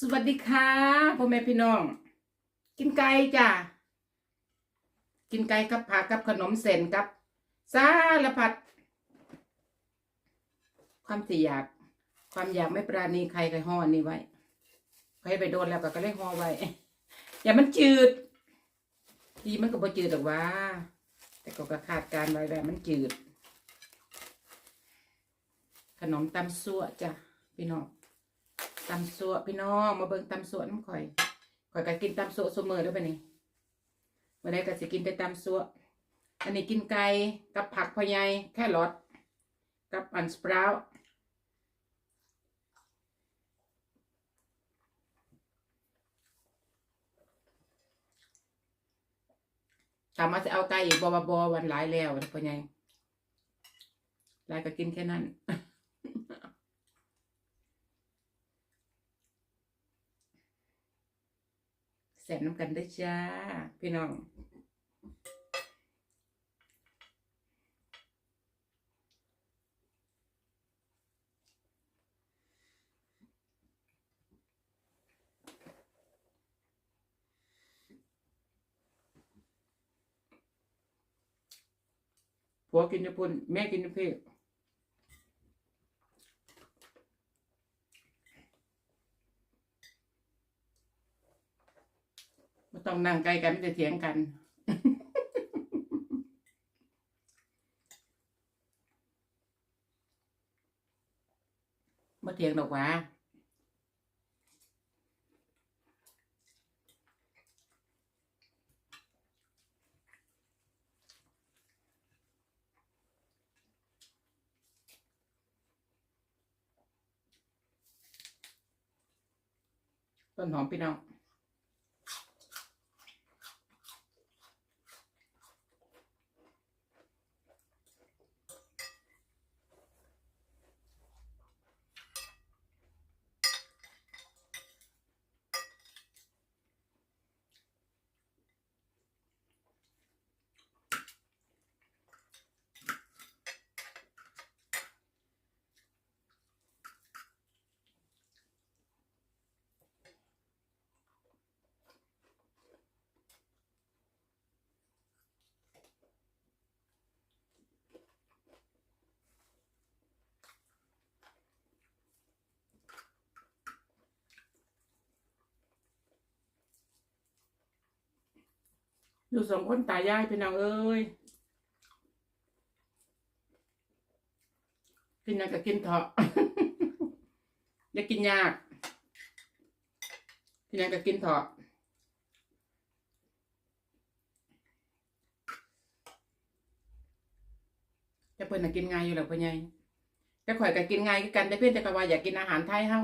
สวัสดีค่ะพ่อแม่พี่น้อง กินไก่จ้ะกินไก่กับผักกับขนมเส้นกับสารพัดความสิอยาก ความอยากไม่ปราณีใครใครห่อนี่ไว้ใครไปโดนแล้วก็ก็เลยห่อไว้ อย่ามันจืด ดีมันก็บ่จืดหรอกว่า แต่ก็กระขาดการไว้แบบมันจืด ขนมตำซั่วจ้ะพี่น้อง ตำสัวพี่น้องมาเบิ่งตำสัวน้ำข่อยข่อยก็กินตำสัวเสมอด้วยปะนี่วันนี้ก็สิกินแต่ตำสัวอันนี้กินไก่กับผักพะไยแค่รสกับอันสปราวถามว่าจะเอาไก่อีกบอบอบวันหลายแล้วพะไยหลายก็กินแค่นั้น แสบน้ำกันได้จ้า พี่น้อง ผัวกินญี่ปุ่นแม่กินญี่ปุ่น ไม่ต้องนั่งไกล้กันไม่จะเถียงกัน มาเถียงดอกว่าต้นหอมพี่น้อง อยู่สองคนตายายพี่น้องเอ้ยกินหยังก็กินเถอะอย่ากินยากกินหยังก็กินเถอะจะเพิ่นน่ะกินง่ายอยู่แล้วพ่อใหญ่แต่ข่อยก็กินง่ายคือกันแต่เพิ่นแต่ก็ว่าอยากกินอาหารไทยเฮา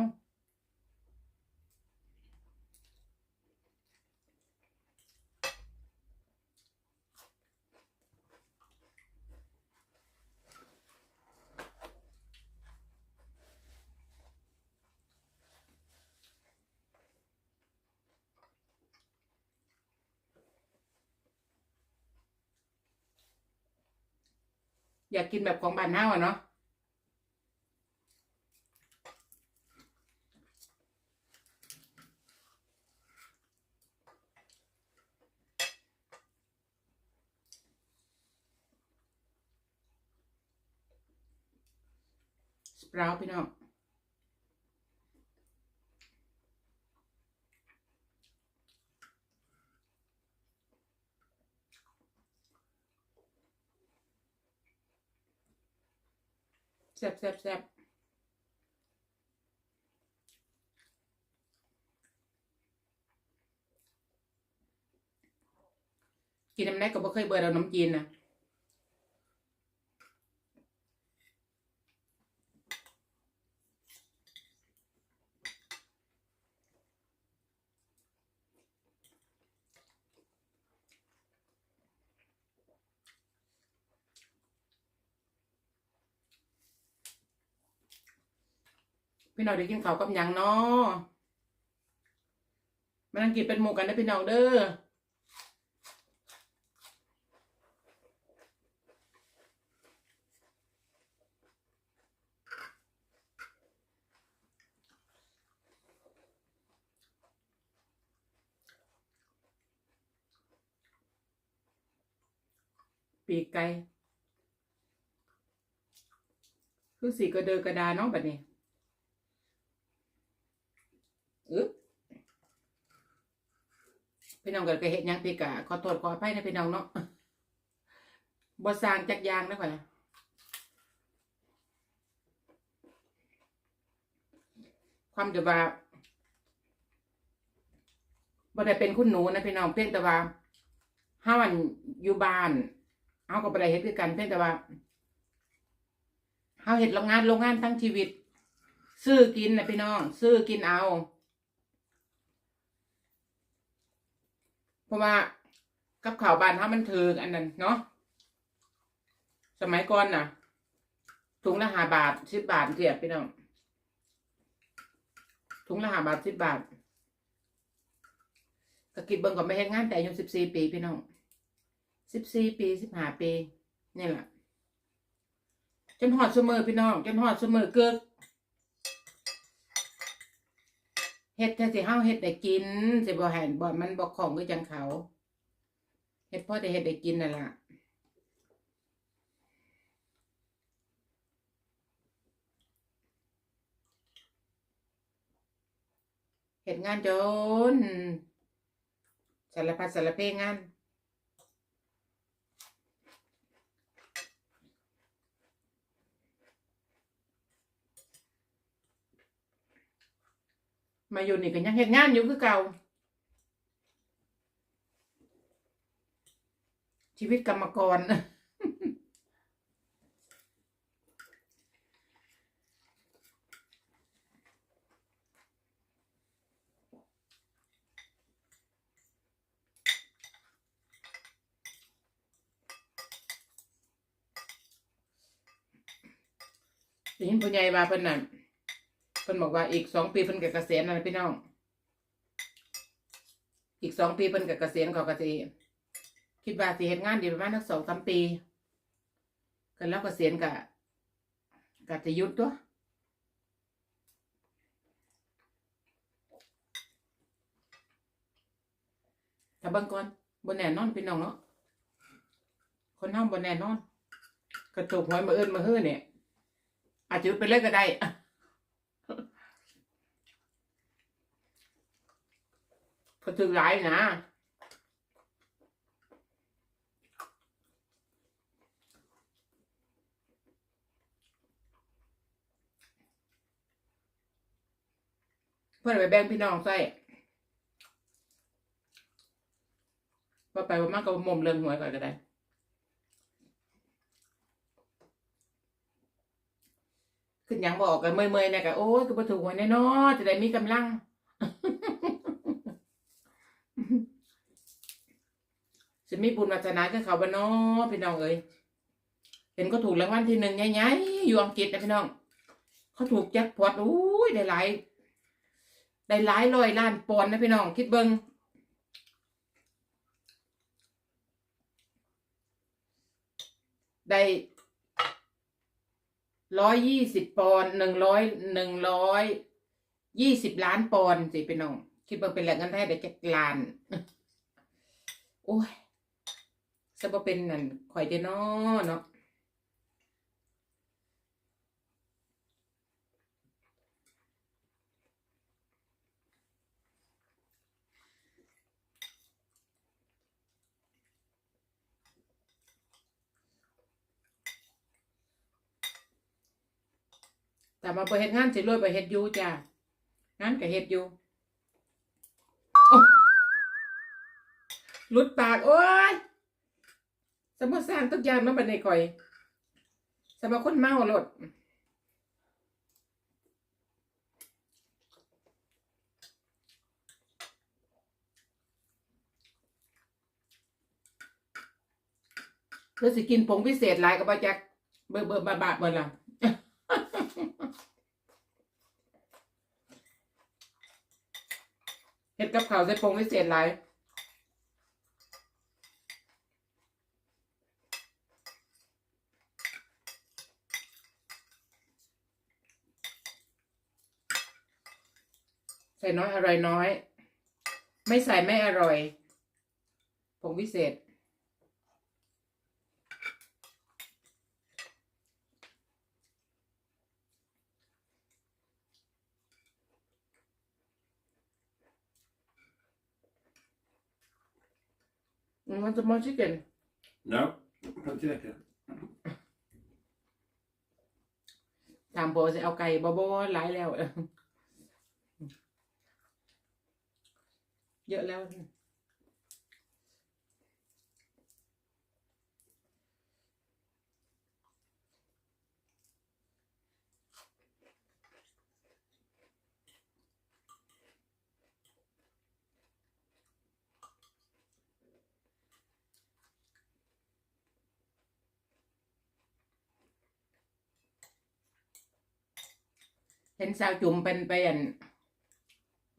อยากกินแบบของบ้านเฮาอะเนาะสปราวพี่น้อง ซ่บแซ่บแซ่บกินน้ำแน่ก็บ่เคยเบื่อเราน้ำจีนนะ พี่น้องได้กินข้าวกับยังเนาะมานั่งกินเป็นหมู่กันได้พี่น้องเด้อปีกไก่คือสีกระเดอกระดาน้องแบบนี้ อึ๊บพี่น้องก็เคยเห็นยังปีกะขอโทษขออภัยนะพี่น้องเนาะบ่สางจักยางนะข่อยนะความจะว่าบ่ได้เป็นคุณหนูนะพี่น้องเพียงแต่ว่าเฮาอันอยู่บ้านเฮาก็บ่ได้เฮ็ดคือกันเพียงแต่ว่าเฮาเฮ็ดโรงงานโรงงานทั้งชีวิต ซื้อกินนะพี่น้อง ซื้อกินเอา เพ ราะว่ากับข่าวบานเฮามันถืออันนั้นเนาะสมัยก่อนน่ะถุงละหาบาทสิบบาทเสียพี่น้องถุงละหาบาทสิบบาทก็คิดเบิ่งก็ไม่เฮ็ดงานแต่อายุสิบสี่ปีพี่น้องสิบสี่ปีสิบห้าปีนี่แหละจนหอดเสมอพี่น้องจนหอดเสมอเกิก เฮ็ดแต่สิเฮาเฮ็ดได้กิน สิบ่ให้บ่มันบ่ของคือจังเขาเฮ็ดพอแต่เฮ็ดได้กินนั่นล่ะเฮ็ดงานจนสารพัดสารเพงาน มาอยู่นี่ก็ยังเฮ็ดงานอยู่คือเก่า ชีวิตกรรมกรได้ยินผู้ใหญ่ว่าเพิ่นน่ะเพิ่นบอกว่าอีกสองปีเพิ่นก็เกษียณนะพี่น้อง อีกสองปีเพิ่นก็เกษียณเขาก็สิคิดว่าสิเฮ็ดงานดีประมาณสักสองสามปีกันแล้วเกษียณก็ก็จะยุดตัวถ้าเบิ่งก่อนบ่แน่นอนพี่น้องเนาะคนเฮาบ่แน่นอน กระตุกหวยมาเอิ้นมาฮื้อเนี่ย อาจจะเป็นเรื่องก็ได้ ก็ถือร้ายนะเพื่อนไปแบ่งพี่น้องใส่ว่าไปว่ามากกับมุมเรื่องหวยก่อนก็ได้ ขึ้นยังบอกกันเมื่อยๆเนี่ยก็โอ้ยก็บ่ถูกหวยแน่นอนจะได้มีกำลัง จะ มีบุญวาสนากับเขาบ้านน้อพี่น้องเอ้ยเห็นก็ถูกรางวัลที่หนึ่งใหญ่ๆอยู่อังกฤษนะพี่น้อง เขาถูกแจ็คพอตอุ้ยได้หลายได้หลายร้อยล้านปอนด์นะพี่น้อง คิดเบิงได้ร้อยยี่สิบปอนด์หนึ่งร้อยหนึ่งร้อยยี่สิบล้านปอนด์สิพี่น้อง คิดเบิ่งเป็นแหล่งเงินไทยได้แค่ล้าน โอ้ย จะบ่เป็นนั่นข่อยเดนาะเนาะแต่มาไปเฮ็ดงานสิรวยไปเฮ็ดอยู่จ้ะงานก็เฮ็ดอยู่หลุดปาก โอ้ย สมมติสร้างทุกอยางเนาะบัดนี้ข่อยสมมติคนเมาโลดเพื่อสิกินผงพิเศษหลายก็บ่จักเบิ่เบิ่บาบาดเบิ่ล่ะเฮ็ดกับข้าวใส่ผงพิเศษหลาย ใส่น้อยอร่อยน้อย ไม่ใส่ไม่อร่อย ผงวิเศษมันจะมา some more chicken? No, not chicken. ถามโบจะเอาไก่บ่บ่หลายแล้ว เยอะแล้วเห็นสาวจุ่มเป็นไปอัน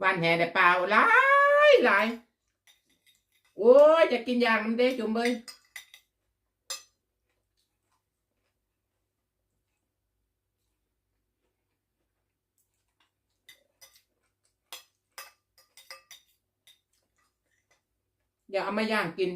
วานแห่แต่เปล่าหลาย หลาย โอ้ยจะกินยางมันเด้จุ่มเบยอย่าเอามาย่างกิน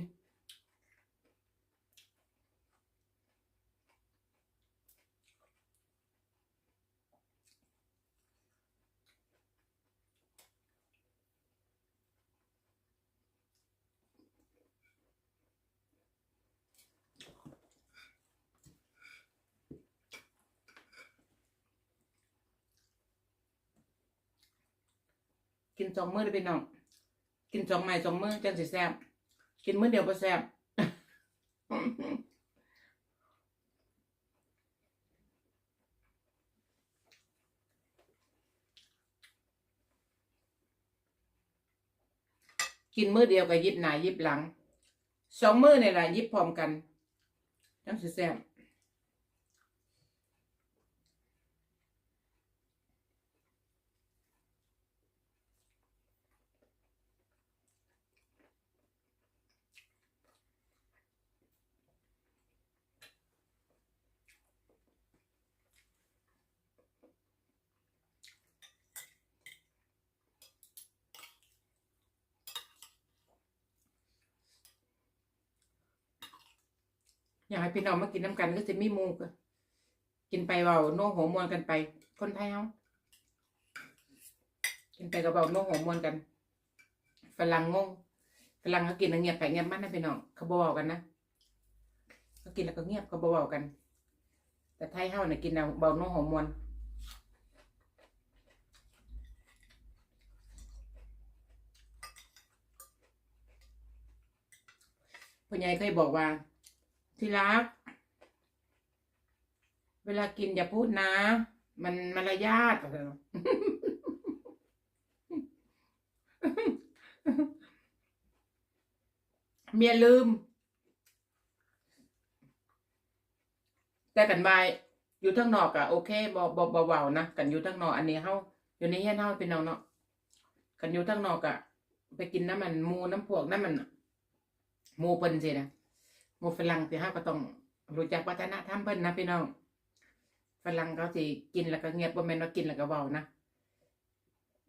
กินสองมื้อได้พี่น้อง กินสองไม้สองมื้อจังสิแซ่บกินมื้อเดียวบ่แซ่บกินมื้อเดียวก็ยิบหนายิบหลัง สองมื้อนี่แหละยิบพร้อมกันจังสิแซ่บ อยากให้พี่น้องมากินน้ำกันก็จะมีมูกกินไปเบาโน่หัวมวนกันไป คนไทยเอากินไปกับเบาโน่หัวมวนกันฝรั่งงงฝรั่งเขากินแล้วเงียบไปเงียบมันนะพี่น้องเขาบาๆกันนะเขากินแล้วก็เงียบเขาบาๆกัน แต่ไทยเฮาเนี่ยกินแล้วเบาโน่หัวมวนพ่อใหญ่เคยบอกว่า ที่รัก เวลากินอย่าพูดนะ มันมารยาทเออเมียลืม แต่กันบายอยู่ทั้งนอกอะโอเคบอบอบเบาๆนะกันอยู่ทั้งนอกอันนี้เฮาอยู่ในเฮียนเฮาเป็นเอาเนาะกันอยู่ทั้งนอกอะไปกินน้ำมันหมูน้ำพวกน้ำมันหมูเปิ้นสินะ หมูฝรั่งสิฮะก็ต้องรู้จักวัฒนธรรมเพิ่นนะพี่น้องฝรั่งเขาสิกินแล้วก็เงียบบ่แม่นว่ากินแล้วก็เว้านะ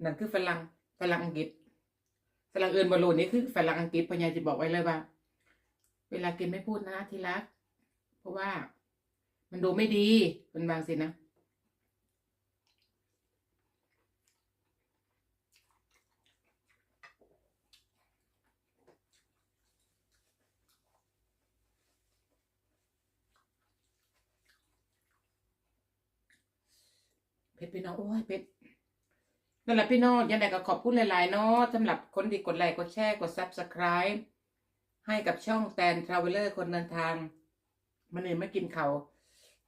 นั่นคือฝรั่งฝรั่งอังกฤษฝรั่งอื่นบอลลูนนี่คือฝรั่งอังกฤษพ่อใหญ่สิบอกไว้เลยว่า เวลากินไม่พูดนะที่รัก เพราะว่ามันดูไม่ดีเพิ่นบางสินะ เพชรพี่น้องโอ้ยเพชรนั่นแหละพี่น้องยังไงก็ขอบคุณหลายๆเนาะสำหรับคนที่กดไลค์กดแชร์กด Subscribe ให้กับช่องแตนทราเวลเลอร์คนเดินทางมันนี่ไม่กินเขาว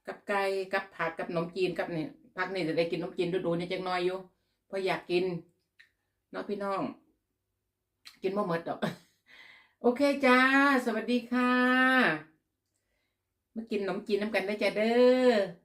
กับไก่กับผักกับขนมจีนกับเนี่ยพักนี่จะได้กินขนมจีนดูๆเนี่ยจังน้อยอยู่เพราะอยากกินเนาะพี่น้อง กินบ่หมดดอก โอเคจ้า สวัสดีค่ะมากินขนมจีนน้ำกันได้จ้าเด้อ